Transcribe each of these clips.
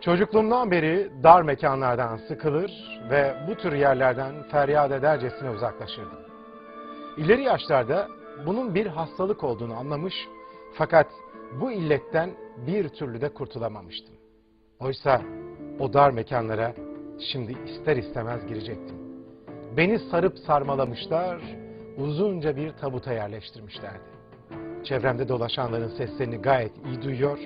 Çocukluğumdan beri dar mekanlardan sıkılır ve bu tür yerlerden feryat edercesine uzaklaşırdım. İleri yaşlarda bunun bir hastalık olduğunu anlamış fakat bu illetten bir türlü de kurtulamamıştım. Oysa o dar mekanlara şimdi ister istemez girecektim. Beni sarıp sarmalamışlar, uzunca bir tabuta yerleştirmişlerdi. Çevremde dolaşanların seslerini gayet iyi duyuyor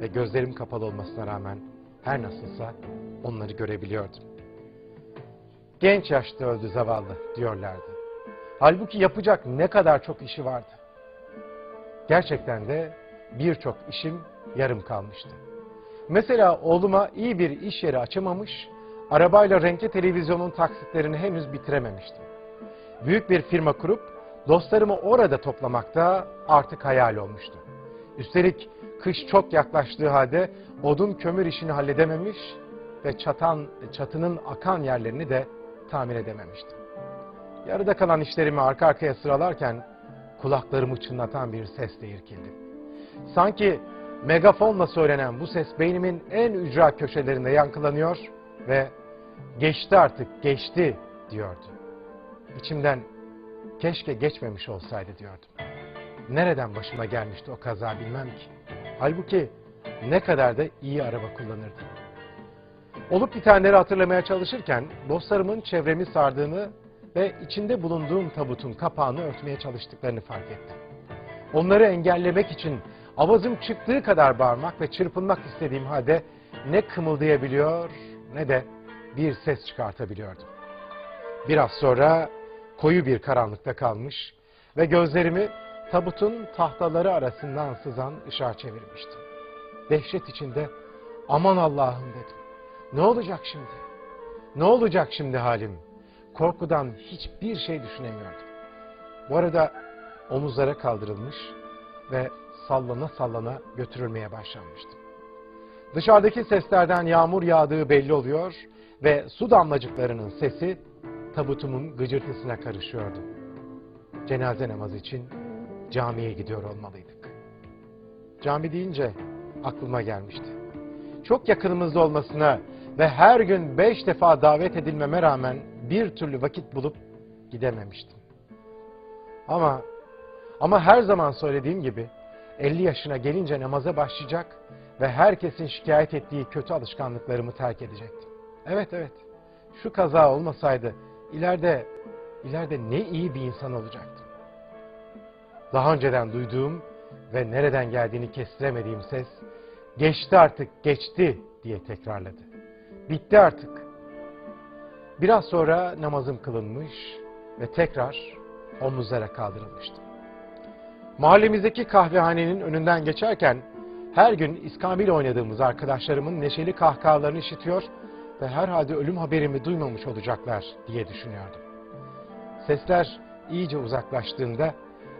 ve gözlerim kapalı olmasına rağmen her nasılsa onları görebiliyordum. Genç yaşta öldü zavallı diyorlardı. Halbuki yapacak ne kadar çok işi vardı. Gerçekten de birçok işim yarım kalmıştı. Mesela oğluma iyi bir iş yeri açamamış, arabayla renkli televizyonun taksitlerini henüz bitirememiştim. Büyük bir firma kurup dostlarımı orada toplamakta artık hayal olmuştu. Üstelik kış çok yaklaştığı halde odun kömür işini halledememiş ve çatan, çatının akan yerlerini de tamir edememiştim. Yarıda kalan işlerimi arka arkaya sıralarken kulaklarımı çınlatan bir sesle irkildim. Sanki megafonla söylenen bu ses beynimin en ücra köşelerinde yankılanıyor ve geçti artık geçti diyordu. İçimden keşke geçmemiş olsaydı diyordum. Nereden başıma gelmişti o kaza bilmem ki. Halbuki ne kadar da iyi araba kullanırdım. Olup bitenleri hatırlamaya çalışırken dostlarımın çevremi sardığını ve içinde bulunduğum tabutun kapağını örtmeye çalıştıklarını fark ettim. Onları engellemek için avazım çıktığı kadar bağırmak ve çırpınmak istediğim halde ne kımıldayabiliyor ne de bir ses çıkartabiliyordum. Biraz sonra koyu bir karanlıkta kalmış ve gözlerimi tabutun tahtaları arasından sızan ışığa çevirmiştim. Dehşet içinde aman Allah'ım dedim. Ne olacak şimdi? Ne olacak şimdi halim? Korkudan hiçbir şey düşünemiyordum. Bu arada omuzlara kaldırılmış ve sallana sallana götürülmeye başlanmıştım. Dışarıdaki seslerden yağmur yağdığı belli oluyor ve su damlacıklarının sesi tabutumun gıcırtısına karışıyordu. Cenaze namazı için camiye gidiyor olmalıydık. Cami deyince aklıma gelmişti. Çok yakınımızda olmasına ve her gün beş defa davet edilmeme rağmen bir türlü vakit bulup gidememiştim. Ama ama her zaman söylediğim gibi 50 yaşına gelince namaza başlayacak ve herkesin şikayet ettiği kötü alışkanlıklarımı terk edecektim. Evet evet. Şu kaza olmasaydı ileride ileride ne iyi bir insan olacaktım. Daha önceden duyduğum ve nereden geldiğini kestiremediğim ses geçti artık geçti diye tekrarladı. Bitti artık. Biraz sonra namazım kılınmış ve tekrar omuzlara kaldırılmıştım. Mahallemizdeki kahvehanenin önünden geçerken her gün iskambil oynadığımız arkadaşlarımın neşeli kahkahalarını işitiyor ve herhalde ölüm haberimi duymamış olacaklar diye düşünüyordum. Sesler iyice uzaklaştığında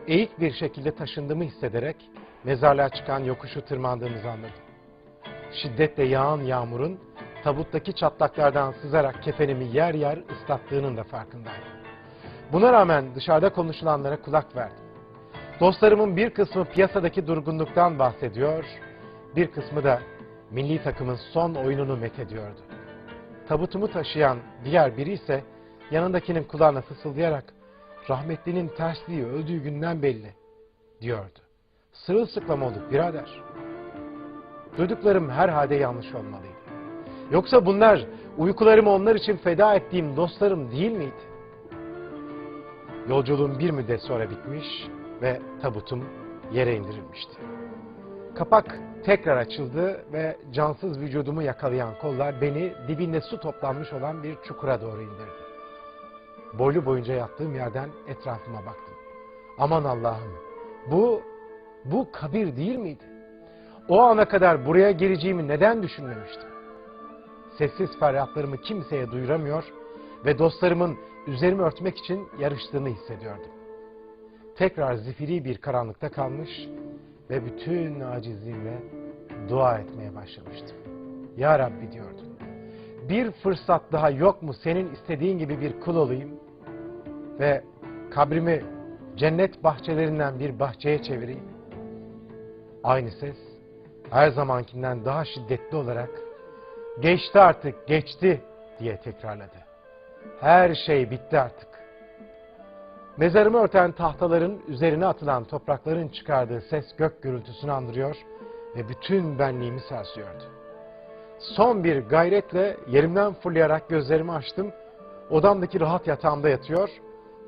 eğik bir şekilde taşındığımı hissederek mezarlığa çıkan yokuşu tırmandığımızı anladım. Şiddetle yağan yağmurun tabuttaki çatlaklardan sızarak kefenimi yer yer ıslattığının da farkındaydım. Buna rağmen dışarıda konuşulanlara kulak verdim. Dostlarımın bir kısmı piyasadaki durgunluktan bahsediyor, bir kısmı da milli takımın son oyununu methediyordu. Tabutumu taşıyan diğer biri ise yanındakinin kulağına fısıldayarak rahmetlinin tersliği öldüğü günden belli diyordu. Sırılsıklam olduk birader. Duyduklarım herhalde yanlış olmalıydı. Yoksa bunlar uykularımı onlar için feda ettiğim dostlarım değil miydi? Yolculuğum bir müddet sonra bitmiş ve tabutum yere indirilmişti. Kapak tekrar açıldı ve cansız vücudumu yakalayan kollar beni dibinde su toplanmış olan bir çukura doğru indirdi. Boylu boyunca yattığım yerden etrafıma baktım. Aman Allah'ım bu, bu kabir değil miydi? O ana kadar buraya geleceğimi neden düşünmemiştim? Sessiz feryatlarımı kimseye duyuramıyor ve dostlarımın üzerimi örtmek için yarıştığını hissediyordum. Tekrar zifiri bir karanlıkta kalmış ve bütün acizliğimle dua etmeye başlamıştım. Ya Rabbi diyordum. Bir fırsat daha yok mu senin istediğin gibi bir kul olayım ve kabrimi cennet bahçelerinden bir bahçeye çevireyim. Aynı ses her zamankinden daha şiddetli olarak Geçti artık, geçti diye tekrarladı. Her şey bitti artık. Mezarımı örten tahtaların üzerine atılan toprakların çıkardığı ses gök gürültüsünü andırıyor ve bütün benliğimi sarsıyordu. Son bir gayretle yerimden fırlayarak gözlerimi açtım. Odamdaki rahat yatağımda yatıyor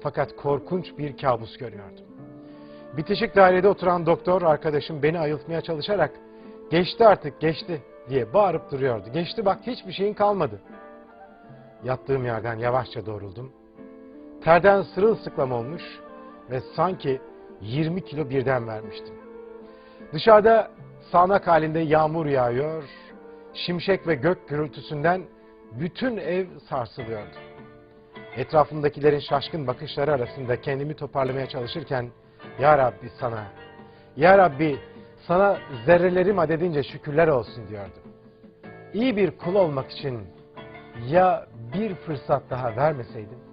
fakat korkunç bir kabus görüyordum. Bitişik dairede oturan doktor arkadaşım beni ayıltmaya çalışarak geçti artık geçti diye bağırıp duruyordu. Geçti bak hiçbir şeyin kalmadı. Yattığım yerden yavaşça doğruldum. Terden sırılsıklam olmuş ve sanki 20 kilo birden vermiştim. Dışarıda sağanak halinde yağmur yağıyor, şimşek ve gök gürültüsünden bütün ev sarsılıyordu. Etrafımdakilerin şaşkın bakışları arasında kendimi toparlamaya çalışırken Ya Rabbi sana, Ya Rabbi sana zerrelerim adedince şükürler olsun diyordum. İyi bir kul olmak için ya bir fırsat daha vermeseydin?